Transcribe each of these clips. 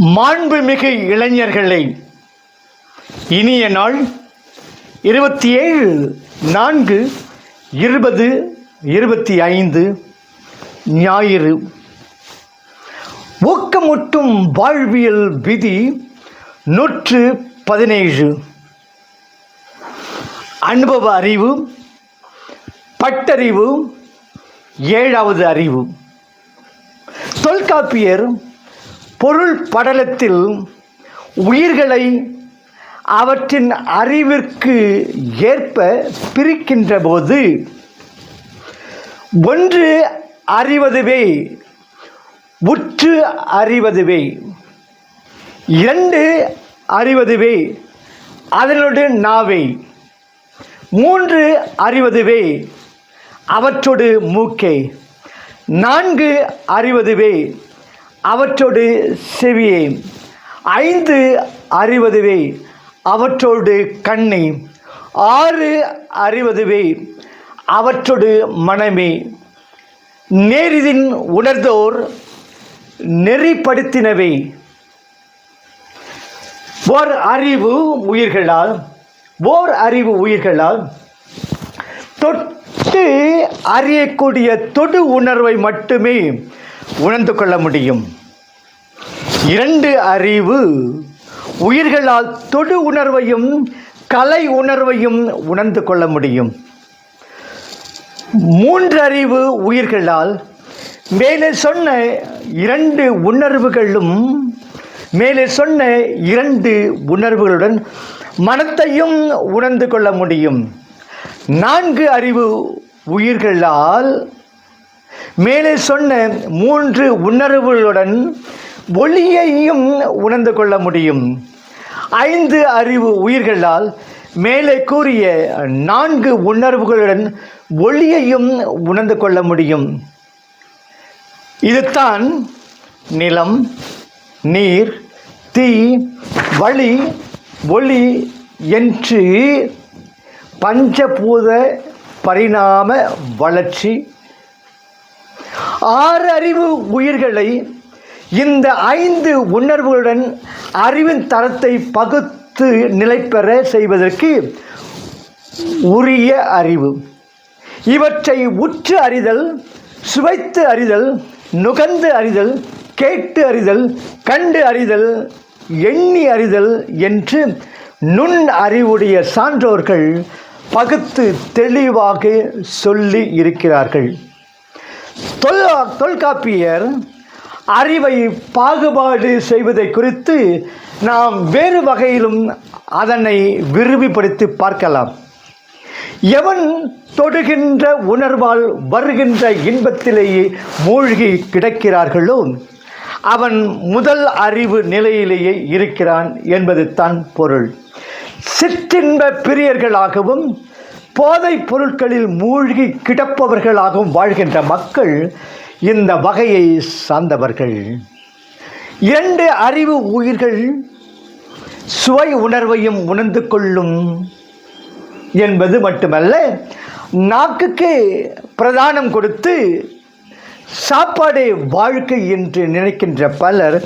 மாண்புமிகு இளைஞர்களை இனிய நாள் இருபத்தி ஏழு நான்கு இருபது இருபத்தி ஐந்து ஞாயிறு. ஊக்கமூட்டும் வாழ்வியல் விதி நூற்று பதினேழு. அனுபவ அறிவு பட்டறிவு ஏழாவது அறிவு. தொல்காப்பியர் பொருள் படலத்தில் உயிர்களை அவற்றின் அறிவிற்கு ஏற்ப பிரிக்கின்ற போது ஒன்று அறிவதுவே உற்று அறிவதுவே இரண்டு அறிவதுவே அதனோடு நாவை மூன்று அறிவதுவே அவற்றோடு மூக்கை நான்கு அறிவதுவே அவற்றோடு செவியே ஐந்து அறிவதுவே அவற்றோடு கண்ணே. ஆறு அறிவதுவே அவற்றோடு மனமே. நேரிதின் உணர்ந்தோர் நெறிப்படுத்தினவை. ஓர் அறிவு உயிர்களால் ஓர் அறிவு உயிர்களால் தொட்டு அறியக்கூடிய தொடு உணர்வை மட்டுமே உணர்ந்து கொள்ள முடியும். இரண்டு அறிவு. உயிர்களால் தொடு உணர்வையும் கலை உணர்வையும் உணர்ந்து கொள்ள முடியும். மூன்று அறிவு உயிர்களால் மேலே சொன்ன இரண்டு உணர்வுகளும் மேலே சொன்ன இரண்டு உணர்வுகளுடன் மனத்தையும் உணர்ந்து கொள்ள முடியும். நான்கு அறிவு உயிர்களால் மேலே சொன்ன மூன்று உணர்வுகளுடன் ஒளியையும் உணர்ந்து கொள்ள முடியும். ஐந்து அறிவு உயிர்களால் மேலே கூறிய நான்கு உணர்வுகளுடன் ஒளியையும் உணர்ந்து கொள்ள முடியும். இதுதான் நிலம் நீர் தீ வழி ஒளி என்று பஞ்சபூத பரிணாம வளர்ச்சி. ஆறு அறிவு உயிர்களை இந்த ஐந்து உணர்வுகளுடன் அறிவின் தரத்தை பகுத்து நிலைப்பெற செய்வதற்கு உரிய அறிவு. இவற்றை உற்று அறிதல் சுவைத்து அறிதல் நுகர்ந்து அறிதல் கேட்டு அறிதல் கண்டு அறிதல் எண்ணி அறிதல் என்று நுண் அறிவுடைய சான்றோர்கள் பகுத்து தெளிவாக சொல்லி இருக்கிறார்கள். தொல் தொல்காப்பியர் அறிவை பாகுபாடு செய்வதை குறித்து நாம் வேறு வகையிலும் அதனை விரும்பிப்படுத்தி பார்க்கலாம். எவன் தொடுகின்ற உணர்வால் வருகின்ற இன்பத்திலேயே மூழ்கி கிடக்கிறார்களோ அவன் முதல் அறிவு நிலையிலேயே இருக்கிறான் என்பது தான் பொருள். சிற்றின்ப பிரியர்களாகவும் போதைப் பொருட்களில் மூழ்கி கிடப்பவர்களாகவும் வாழ்கின்ற மக்கள் இந்த வகையை சார்ந்தவர்கள். இரண்டு அறிவு உயிர்கள் சுவை உணர்வையும் உணர்ந்து கொள்ளும் என்பது மட்டுமல்ல நாக்குக்கு பிரதானம் கொடுத்து சாப்பாடே வாழ்க்கை என்று நினைக்கின்ற பலர்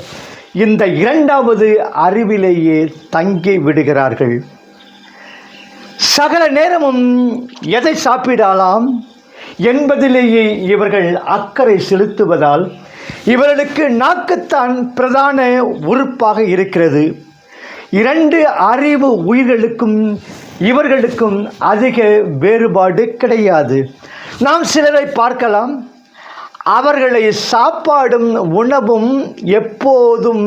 இந்த இரண்டாவது அறிவிலேயே தங்கி விடுகிறார்கள். சகல நேரமும் எதை சாப்பிடலாம்? என்பதிலேயே இவர்கள் அக்கறை செலுத்துவதால் இவர்களுக்கு நாக்குத்தான் பிரதான உறுப்பாக இருக்கிறது. இரண்டு அறிவு உயிர்களுக்கும் இவர்களுக்கும் அதிக வேறுபாடு கிடையாது. நாம் சிலரை பார்க்கலாம். அவர்களை சாப்பாடும் உணவும் எப்போதும்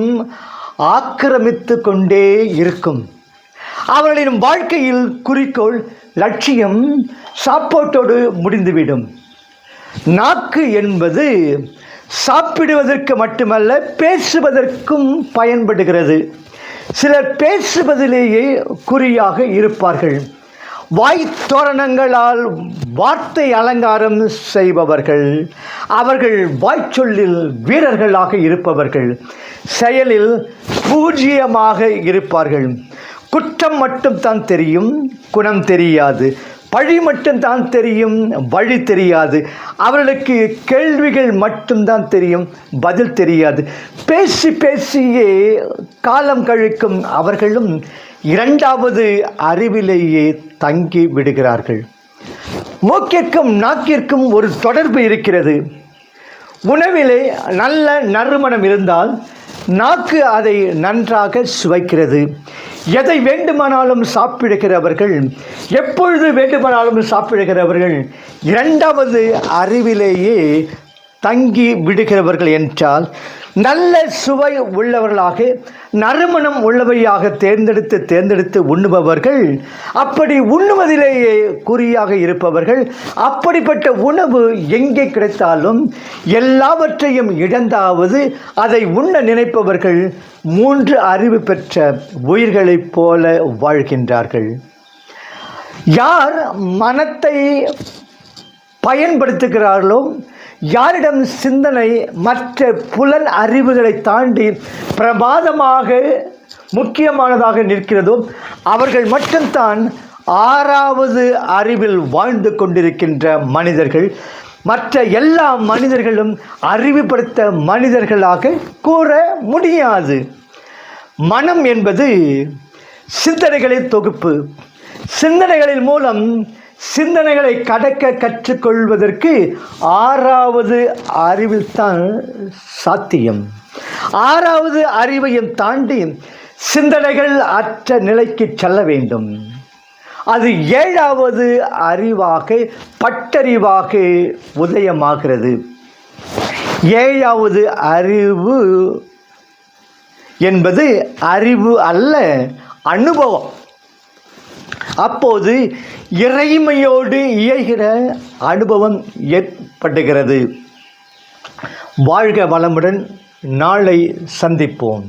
ஆக்கிரமித்து கொண்டே இருக்கும். அவர்களின் வாழ்க்கையில் குறிக்கோள் லட்சியம் சாப்பாட்டோடு முடிந்துவிடும். நாக்கு என்பது சாப்பிடுவதற்கு மட்டுமல்ல பேசுவதற்கும் பயன்படுகிறது. சிலர் பேசுவதிலேயே குறியாக இருப்பார்கள். வாய் தோரணங்களால் வார்த்தை அலங்காரம் செய்பவர்கள் அவர்கள் வாய்ச்சொல்லில் வீரர்களாக இருப்பவர்கள் செயலில் பூஜ்ஜியமாக இருப்பார்கள். குற்றம் மட்டும் தான் தெரியும் குணம் தெரியாது. வழி மட்டும்தான் தெரியும் வழி தெரியாது. அவர்களுக்கு கேள்விகள் மட்டும்தான் தெரியும் பதில் தெரியாது. பேசி பேசியே காலம் கழிக்கும் அவர்களும் இரண்டாவது அறிவிலேயே தங்கி விடுகிறார்கள். மூக்கிற்கும் நாக்கிற்கும் ஒரு தொடர்பு இருக்கிறது. உணவிலே நல்ல நறுமணம் இருந்தால் நாக்கு அதை நன்றாக சுவைக்கிறது. எதை வேண்டுமானாலும் சாப்பிடுகிறவர்கள் எப்பொழுது வேண்டுமானாலும் சாப்பிடுகிறவர்கள் இரண்டாவது அறிவிலேயே தங்கி விடுகிறவர்கள் என்றால் நல்ல சுவை உள்ளவர்களாக நறுமணம் உள்ளவையாக தேர்ந்தெடுத்து தேர்ந்தெடுத்து உண்ணுபவர்கள் அப்படி உண்ணுவதிலேயே குறியாக இருப்பவர்கள் அப்படிப்பட்ட உணவு எங்கே கிடைத்தாலும் எல்லாவற்றையும் இழந்தாவது அதை உண்ண நினைப்பவர்கள் மூன்று அறிவு பெற்ற உயிர்களைப் போல வாழ்கின்றார்கள். யார் மனத்தை பயன்படுத்துகிறார்களோ யாரிடம் சிந்தனை மற்ற புலன் அறிவுகளை தாண்டி பிரமாதமாக முக்கியமானதாக நிற்கிறதோ அவர்கள் மட்டும்தான் ஆறாவது அறிவில் வாழ்ந்து கொண்டிருக்கின்ற மனிதர்கள். மற்ற எல்லா மனிதர்களும் அறிவுபடுத்த மனிதர்களாக கூற முடியாது. மனம் என்பது சிந்தனைகளின் தொகுப்பு. சிந்தனைகளின் மூலம் சிந்தனைகளை கடக்க கற்றுக்கொள்வதற்கு ஆறாவது அறிவில்தான் சாத்தியம். ஆறாவது அறிவையும் தாண்டி சிந்தனைகள் அற்ற நிலைக்கு செல்ல வேண்டும். அது ஏழாவது அறிவாக பட்டறிவாக உதயமாகிறது. ஏழாவது அறிவு என்பது அறிவு அல்ல அனுபவம். அப்போது இறைமையோடு இயைகிற அனுபவம் ஏற்படுகிறது. வாழ்க வளமுடன் நாளை சந்திப்போம்.